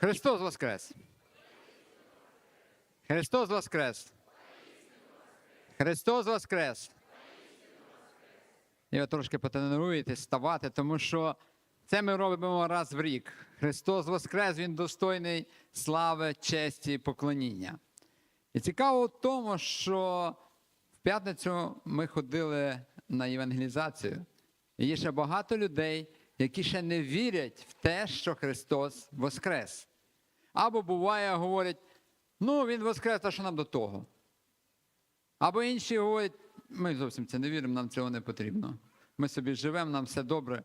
Христос Воскрес! Христос Воскрес! Христос Воскрес! І ви трошки потренуєтесь ставати, тому що це ми робимо раз в рік. Христос Воскрес, Він достойний слави, честі і поклоніння. І цікаво в тому, що в п'ятницю ми ходили на євангелізацію. І є ще багато людей, які ще не вірять в те, що Христос Воскрес. Або буває, говорять, ну Він Воскрес, а що нам до того? Або інші говорять, ми зовсім це не віримо, нам цього не потрібно. Ми собі живемо, нам все добре,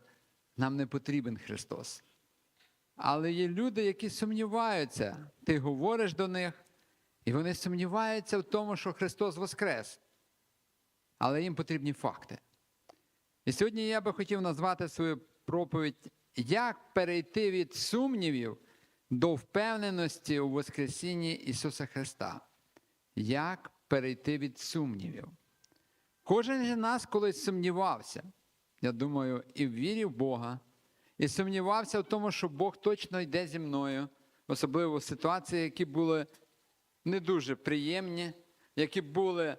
нам не потрібен Христос. Але є люди, які сумніваються. Ти говориш до них, і вони сумніваються в тому, що Христос Воскрес. Але їм потрібні факти. І сьогодні я би хотів назвати свою проповідь, як перейти від сумнівів до впевненості у Воскресінні Ісуса Христа. Як перейти від сумнівів? Кожен з нас колись сумнівався, я думаю, і в вірі в Бога, і сумнівався в тому, що Бог точно йде зі мною, особливо в ситуації, які були не дуже приємні, які були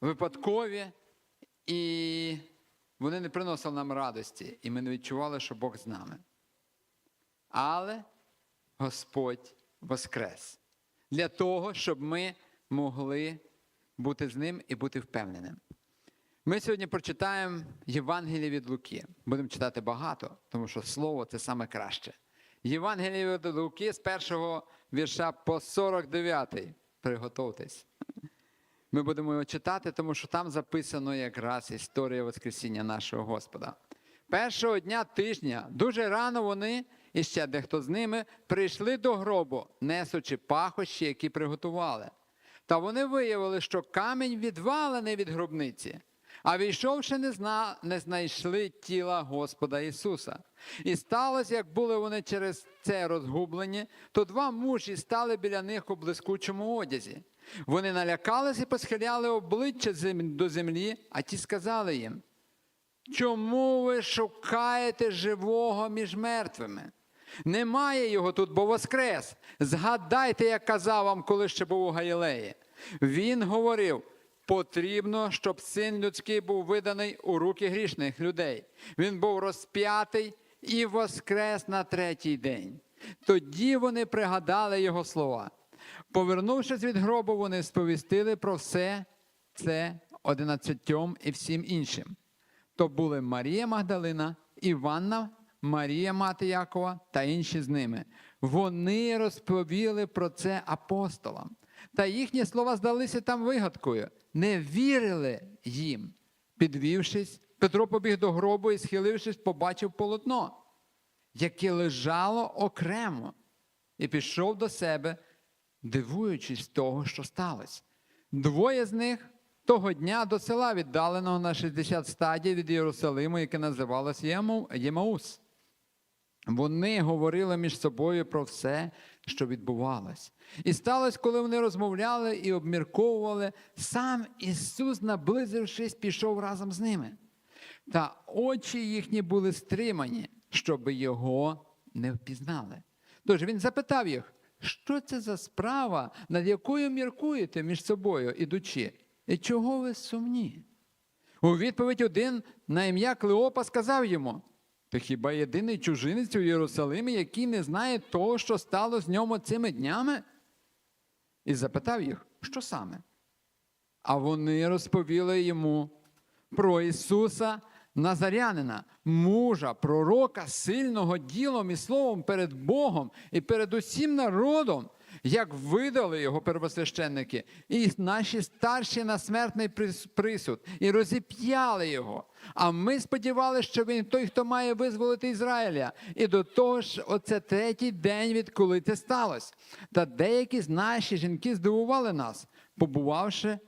випадкові, і вони не приносили нам радості, і ми не відчували, що Бог з нами. Але Господь воскрес для того, щоб ми могли бути з ним і бути впевненим. Ми сьогодні прочитаємо Євангеліє від Луки. Будемо читати багато, тому що слово це саме краще. Євангеліє від Луки з першого вірша по 49. Приготовтесь. Ми будемо його читати, тому що там записано якраз історія Воскресіння нашого Господа. Першого дня тижня, дуже рано вони, і ще дехто з ними, прийшли до гробу, несучи пахощі, які приготували. Та вони виявили, що камінь відвалений від гробниці. А війшовши, не, зна... не знайшли тіла Господа Ісуса. І сталося, як були вони через це розгублені, то два мужі стали біля них у блискучому одязі. Вони налякались і посхиляли обличчя до землі, а ті сказали їм: Чому ви шукаєте живого між мертвими? Немає його тут, бо воскрес. Згадайте, як казав вам, коли ще був у Галілеї. Він говорив: потрібно, щоб син людський був виданий у руки грішних людей. Він був розп'ятий і воскрес на третій день. Тоді вони пригадали його слова. Повернувшись від гробу, вони сповістили про все це одинадцятьом і всім іншим. То були Марія Магдалина, Іванна, Марія мати Якова та інші з ними. Вони розповіли про це апостолам. Та їхні слова здалися там вигадкою, не вірили їм. Підвівшись, Петро побіг до гробу і, схилившись, побачив полотно, яке лежало окремо, і пішов до себе, дивуючись того, що сталося. Двоє з них того дня до села, віддаленого на 60 стадій від Єрусалиму, яке називалось Ємау- Ємаус. Вони говорили між собою про все, що відбувалось. І сталося, коли вони розмовляли і обмірковували, сам Ісус, наблизившись, пішов разом з ними. Та очі їхні були стримані, щоб його не впізнали. Тож він запитав їх, що це за справа, над якою міркуєте між собою, ідучи, і чого ви сумні? У відповідь один на ім'я Клеопа сказав йому: Ти хіба єдиний чужинець у Єрусалимі, який не знає того, що стало з ньому цими днями? І запитав їх, що саме? А вони розповіли йому про Ісуса Назарянина, мужа, пророка, сильного ділом і словом перед Богом і перед усім народом, як видали його первосвященники, і наші старші на смертний присуд, і розіп'яли його. А ми сподівалися, що він той, хто має визволити Ізраїля. І до того ж, оце третій день, відколи це сталося. Та деякі з наші жінки здивували нас, побувавши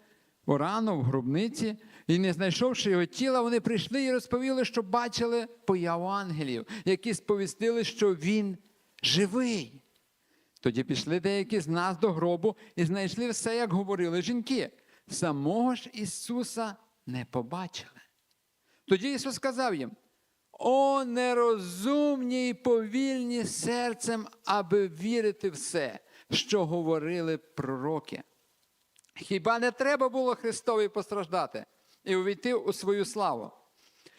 Урано в гробниці, і не знайшовши його тіла, вони прийшли і розповіли, що бачили появу ангелів, які сповістили, що він живий. Тоді пішли деякі з нас до гробу і знайшли все, як говорили жінки. Самого ж Ісуса не побачили. Тоді Ісус сказав їм: О, нерозумні і повільні серцем, аби вірити все, що говорили пророки. Хіба не треба було Христові постраждати і увійти у свою славу?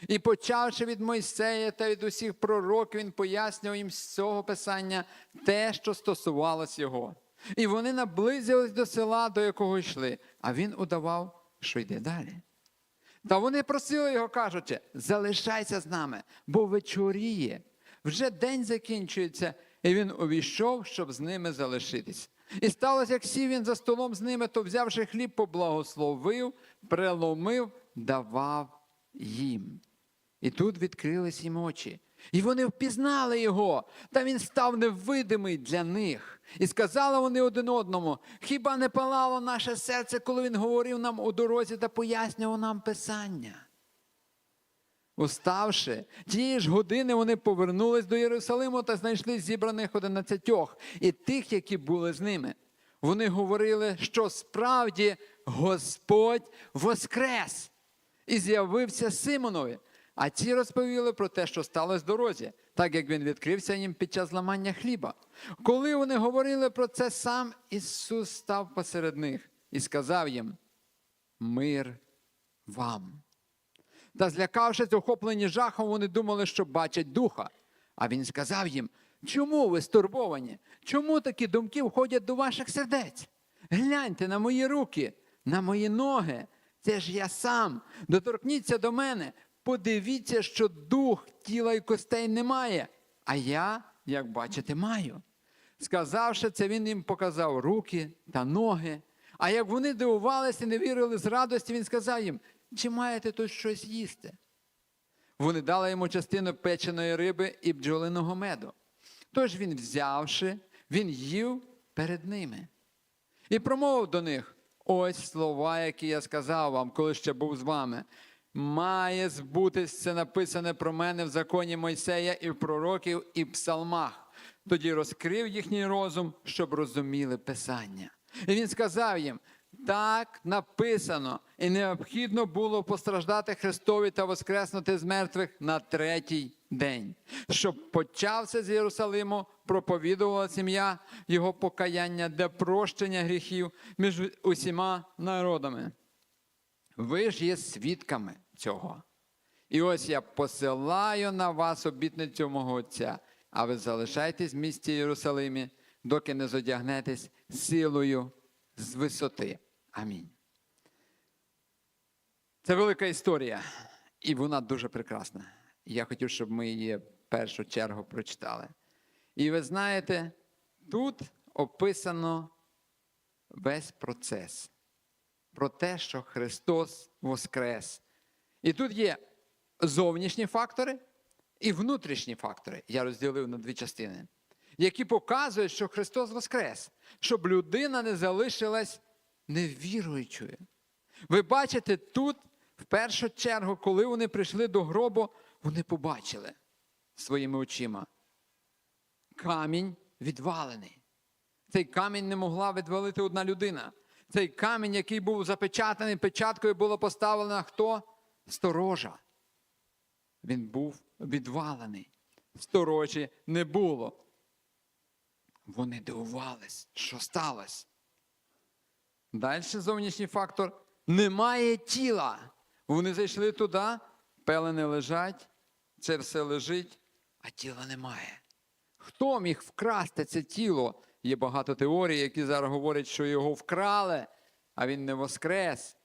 І почавши від Мойсея та від усіх пророків, він пояснював їм з цього писання те, що стосувалось його. І вони наблизились до села, до якого йшли, а він удавав, що йде далі. Та вони просили його, кажучи, залишайся з нами, бо вечоріє. Вже день закінчується, і він увійшов, щоб з ними залишитись. І сталося, як сів він за столом з ними, то взявши хліб, поблагословив, преломив, давав їм. І тут відкрились їм очі. І вони впізнали його, та він став невидимий для них. І сказали вони один одному: хіба не палало наше серце, коли він говорив нам у дорозі та пояснював нам Писання? Уставши, тієї ж години вони повернулись до Єрусалиму та знайшли зібраних одинадцятьох і тих, які були з ними. Вони говорили, що справді Господь воскрес і з'явився Симонові. А ті розповіли про те, що сталося в дорозі, так як він відкрився їм під час ламання хліба. Коли вони говорили про це, сам Ісус став посеред них і сказав їм: Мир вам. Та злякавшись, охоплені жахом, вони думали, що бачать духа. А він сказав їм: Чому ви стурбовані? Чому такі думки входять до ваших сердець? Гляньте на мої руки, на мої ноги. Це ж я сам. Доторкніться до мене, подивіться, що дух тіла і костей немає, а я, як бачите, маю. Сказавши це, він їм показав руки та ноги. А як вони дивувалися і не вірили з радості, він сказав їм: чи маєте тут щось їсти? Вони дали йому частину печеної риби і бджолиного меду. Тож він, взявши, він їв перед ними. І промовив до них: ось слова, які я сказав вам, коли ще був з вами. Має збутись це написане про мене в законі Мойсея і в пророків, і в псалмах. Тоді розкрив їхній розум, щоб розуміли Писання. І він сказав їм: так написано, і необхідно було постраждати Христові та воскреснути з мертвих на третій день, щоб почався з Єрусалиму, проповідувала сім'я його покаяння для прощення гріхів між усіма народами. Ви ж є свідками цього. І ось я посилаю на вас обітницю мого Отця, а ви залишайтесь в місті Єрусалимі, доки не зодягнетесь силою з висоти. Амінь. Це велика історія, і вона дуже прекрасна. Я хотів, щоб ми її в першу чергу прочитали. І ви знаєте, тут описано весь процес про те, що Христос воскрес. І тут є зовнішні фактори і внутрішні фактори. Я розділив на дві частини, які показують, що Христос воскрес, щоб людина не залишилась невіруючою. Ви бачите, тут, в першу чергу, коли вони прийшли до гробу, вони побачили своїми очима. Камінь відвалений. Цей камінь не могла відвалити одна людина. Цей камінь, який був запечатаний, печаткою було поставлено хто? Сторожа. Він був відвалений. Сторожі не було. Вони дивувались, що сталося. Далі зовнішній фактор немає тіла. Вони зайшли туди, пелени лежать, це все лежить, а тіла немає. Хто міг вкрасти це тіло? Є багато теорій, які зараз говорять, що його вкрали, а він не воскрес.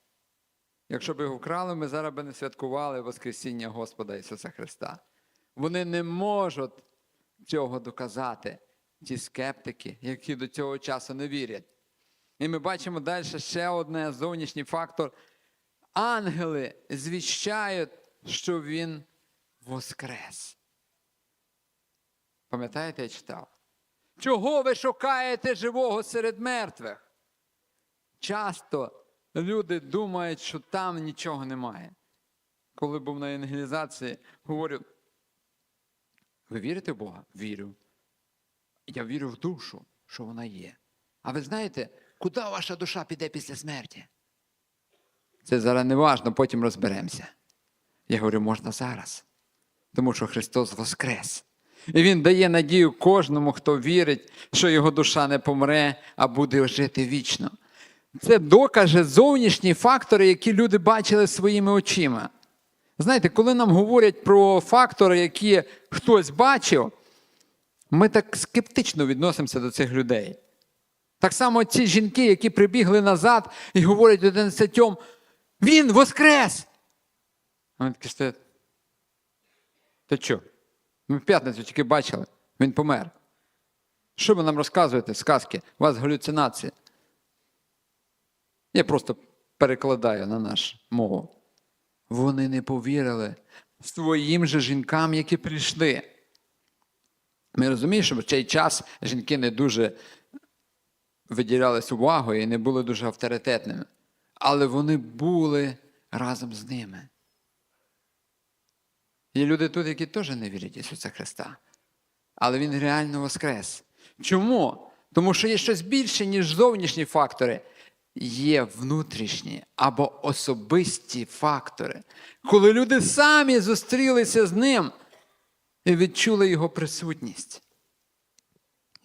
Якщо б його вкрали, ми зараз би не святкували Воскресіння Господа Ісуса Христа. Вони не можуть цього доказати, ті скептики, які до цього часу не вірять. І ми бачимо далі ще одне зовнішній фактор. Ангели звіщають, що Він воскрес. Пам'ятаєте, я читав? Чого ви шукаєте живого серед мертвих? Часто люди думають, що там нічого немає. Коли був на евангелізації, говорю: ви вірите в Бога? Вірю. Я вірю в душу, що вона є. А ви знаєте, куди ваша душа піде після смерті? Це зараз не важно, потім розберемося. Я говорю, можна зараз. Тому що Христос Воскрес. І Він дає надію кожному, хто вірить, що його душа не помре, а буде жити вічно. Це докаже зовнішні фактори, які люди бачили своїми очима. Знаєте, коли нам говорять про фактори, які хтось бачив, ми так скептично відносимося до цих людей. Так само ці жінки, які прибігли назад і говорять одинадцятьом, він воскрес! А Вони такі стоять. Та що? Ми в п'ятницю тільки бачили, він помер. Що ви нам розказуєте, сказки? У вас галюцинації. Я просто перекладаю на нашу мову. Вони не повірили своїм же жінкам, які прийшли. Ми розуміємо, що в цей час жінки не дуже виділялись увагою і не були дуже авторитетними. Але вони були разом з ними. Є люди тут, які теж не вірять Ісуса Христа. Але Він реально воскрес. Чому? Тому що є щось більше, ніж зовнішні фактори. Є внутрішні або особисті фактори, коли люди самі зустрілися з ним і відчули його присутність.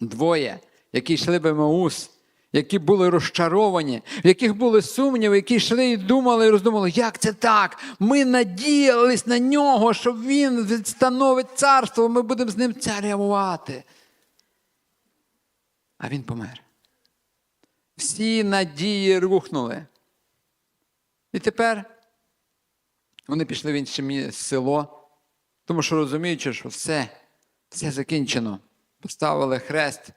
Двоє, які йшли в Емаус, які були розчаровані, в яких були сумніви, які йшли і думали, і роздумали, як це так? Ми надіялись на нього, що він відстановить царство, ми будемо з ним царювати. А він помер. Всі надії рухнули. І тепер вони пішли в інше село, тому що розуміючи, що все, все закінчено. Поставили хрест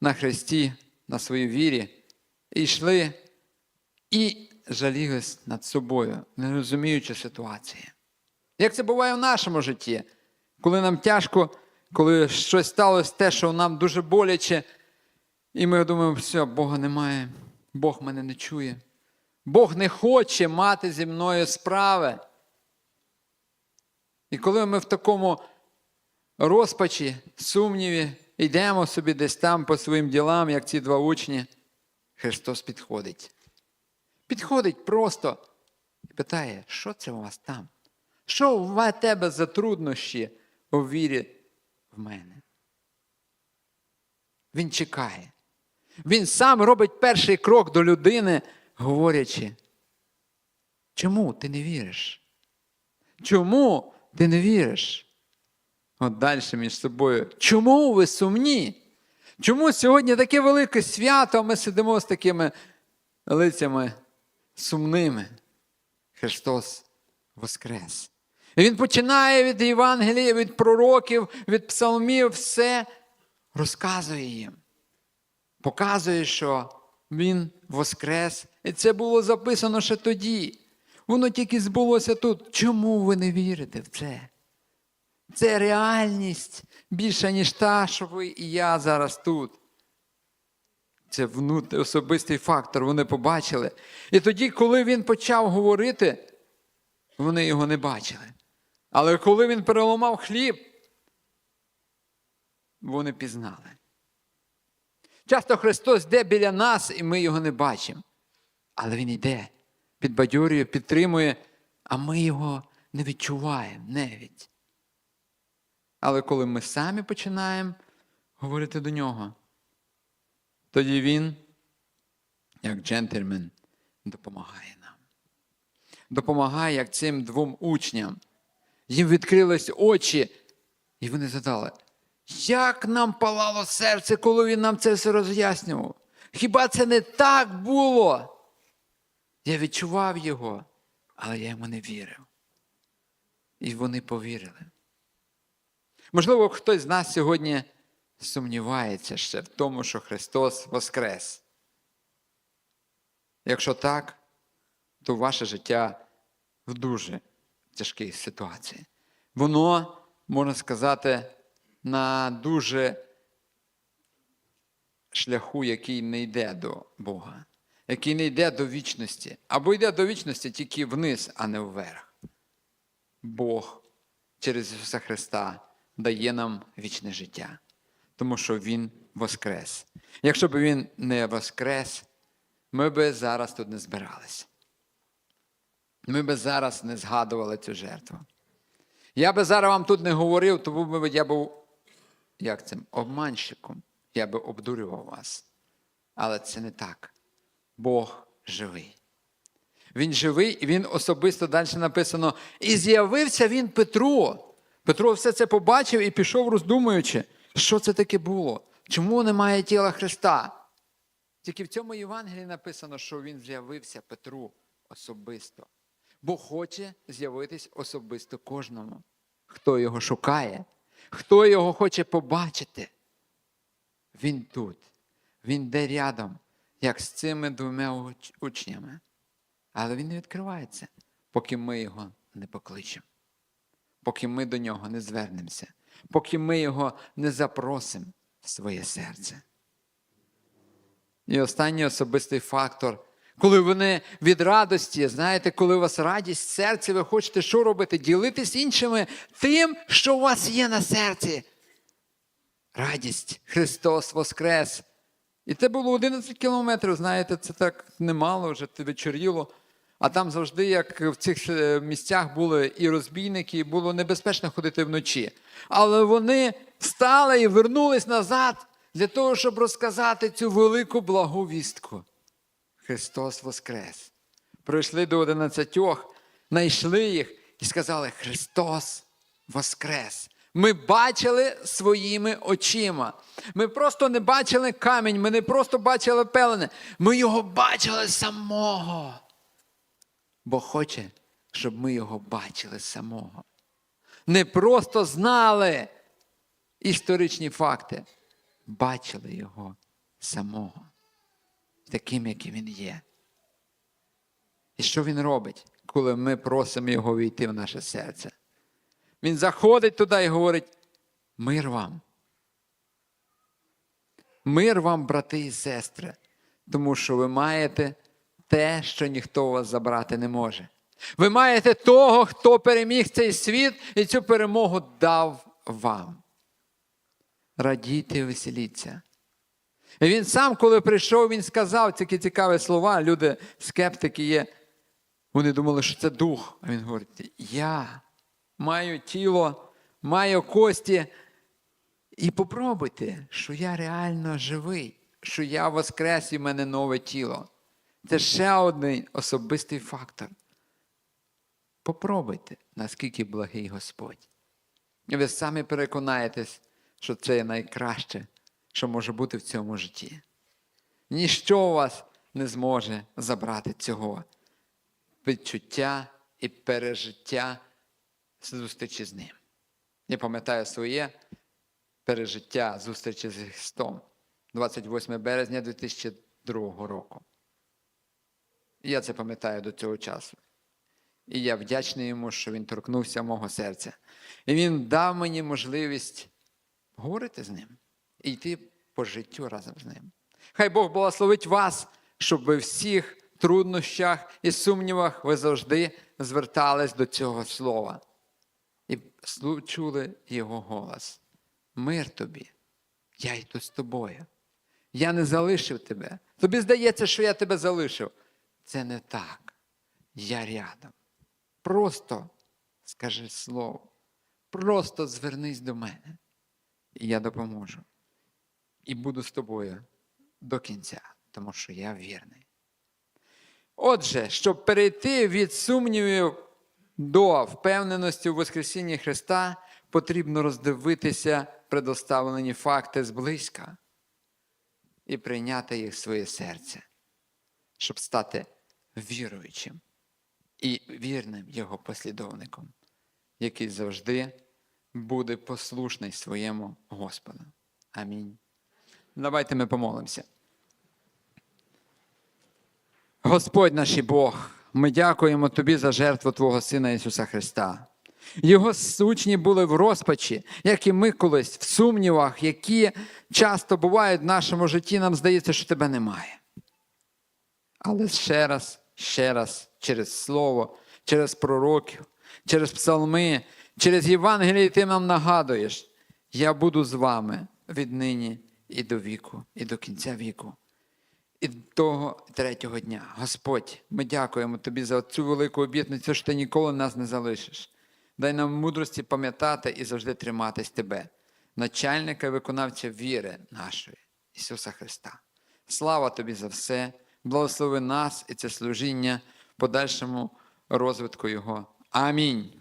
на хресті, на своїй вірі, і йшли і жалілись над собою, не розуміючи ситуації. Як це буває в нашому житті, коли нам тяжко, коли щось сталося те, що нам дуже боляче, і ми думаємо, все, Бога немає, Бог мене не чує. Бог не хоче мати зі мною справи. І коли ми в такому розпачі, сумніві, йдемо собі десь там по своїм ділам, як ці два учні, Христос підходить. Підходить просто і питає, що це у вас там? Що у тебе за труднощі у вірі в мене? Він чекає. Він сам робить перший крок до людини, говорячи, чому ти не віриш? Чому ти не віриш? От далі між собою. Чому ви сумні? Чому сьогодні таке велике свято, а ми сидимо з такими лицями сумними? Христос Воскрес. І Він починає від Євангелія, від пророків, від псалмів, все розказує їм. Показує, що Він Воскрес. І це було записано ще тоді. Воно тільки збулося тут. Чому ви не вірите в це? Це реальність більша, ніж та, що ви і я зараз тут. Це особистий фактор, вони побачили. І тоді, коли він почав говорити, вони його не бачили. Але коли він переламав хліб, вони пізнали. Часто Христос йде біля нас, і ми його не бачимо. Але Він йде, підбадьорює, підтримує, а ми його не відчуваємо навіть. Але коли ми самі починаємо говорити до нього, тоді він, як джентльмен, допомагає нам. Допомагає, як цим двом учням. Їм відкрились очі, і вони задали, як нам палало серце, коли він нам це все роз'яснював? Хіба це не так було? Я відчував його, але я йому не вірив. І вони повірили. Можливо, хтось з нас сьогодні сумнівається ще в тому, що Христос Воскрес. Якщо так, то ваше життя в дуже тяжкій ситуації. Воно, можна сказати, на дуже шляху, який не йде до Бога, який не йде до вічності, або йде до вічності тільки вниз, а не вверх. Бог через Ісуса Христа дає нам вічне життя, тому що Він воскрес. Якщо б Він не воскрес, ми б зараз тут не збиралися. Ми б зараз не згадували цю жертву. Я би зараз вам тут не говорив, тому би я був як цим обманщиком. Я би обдурював вас. Але це не так. Бог живий. Він живий, і він особисто далі написано. І з'явився він Петру. Петро все це побачив і пішов, роздумуючи, що це таке було, чому немає тіла Христа. Тільки в цьому Євангелії написано, що він з'явився Петру особисто, бо хоче з'явитись особисто кожному, хто його шукає, хто його хоче побачити. Він тут, він де рядом, як з цими двома учнями. Але він не відкривається, поки ми його не покличемо, поки ми до нього не звернемося, поки ми його не запросимо в своє серце. І останній особистий фактор, коли вони від радості, знаєте, коли у вас радість в серці, ви хочете що робити? Ділитись іншими тим, що у вас є на серці. Радість, Христос Воскрес. І це було 11 кілометрів, знаєте, це так немало, вже вечоріло. А там завжди, як в цих е, місцях були і розбійники, і було небезпечно ходити вночі. Але вони встали і вернулись назад для того, щоб розказати цю велику благу вістку. Христос Воскрес. Прийшли до одинадцятьох, знайшли їх і сказали: Христос Воскрес. Ми бачили своїми очима. Ми просто не бачили камінь, ми не просто бачили пелене, ми його бачили самого. Бо хоче, щоб ми його бачили самого. Не просто знали історичні факти, бачили його самого, таким, яким він є. І що він робить, коли ми просимо його війти в наше серце? Він заходить туди і говорить: мир вам. Мир вам, брати і сестри, тому що ви маєте те, що ніхто у вас забрати не може. Ви маєте того, хто переміг цей світ і цю перемогу дав вам. Радійте і веселіться. І він сам, коли прийшов, він сказав такі цікаві слова. Люди, скептики є. Вони думали, що це дух. А він говорить: я маю тіло, маю кості. І попробуйте, що я реально живий, що я воскрес і в мене нове тіло. Це ще один особистий фактор. Попробуйте, наскільки благий Господь. І ви самі переконаєтесь, що це найкраще, що може бути в цьому житті. Ніщо у вас не зможе забрати цього відчуття і пережиття зустрічі з ним. Я пам'ятаю своє пережиття зустрічі з Христом 28 березня 2002 року. Я це пам'ятаю до цього часу. І я вдячний йому, що він торкнувся мого серця. І він дав мені можливість говорити з ним і йти по життю разом з ним. Хай Бог благословить вас, щоб ви всіх труднощах і сумнівах ви завжди звертались до цього слова і чули його голос. Мир тобі, я йду з тобою. Я не залишив тебе. Тобі здається, що я тебе залишив. Це не так. Я рядом. Просто скажи слово. Просто звернись до мене. І я допоможу. І буду з тобою до кінця, тому що я вірний. Отже, щоб перейти від сумнівів до впевненості у Воскресінні Христа, потрібно роздивитися предоставлені факти зблизька і прийняти їх в своє серце, щоб стати віруючим і вірним його послідовником, який завжди буде послушний своєму Господу. Амінь. Давайте ми помолимося. Господь наш і Бог, ми дякуємо Тобі за жертву Твого Сина Ісуса Христа. Його учні були в розпачі, як і ми колись, в сумнівах, які часто бувають в нашому житті, нам здається, що тебе немає. Але ще раз, ще раз, через Слово, через пророків, через псалми, через Євангеліє ти нам нагадуєш, я буду з вами віднині і до віку, і до кінця віку. І того третього дня. Господь, ми дякуємо Тобі за цю велику обітницю, що ти ніколи нас не залишиш. дай нам мудрості пам'ятати і завжди триматись Тебе, начальника і виконавця віри нашої, Ісуса Христа. Слава Тобі за все, благослови нас і це служіння в подальшому розвитку Його. Амінь.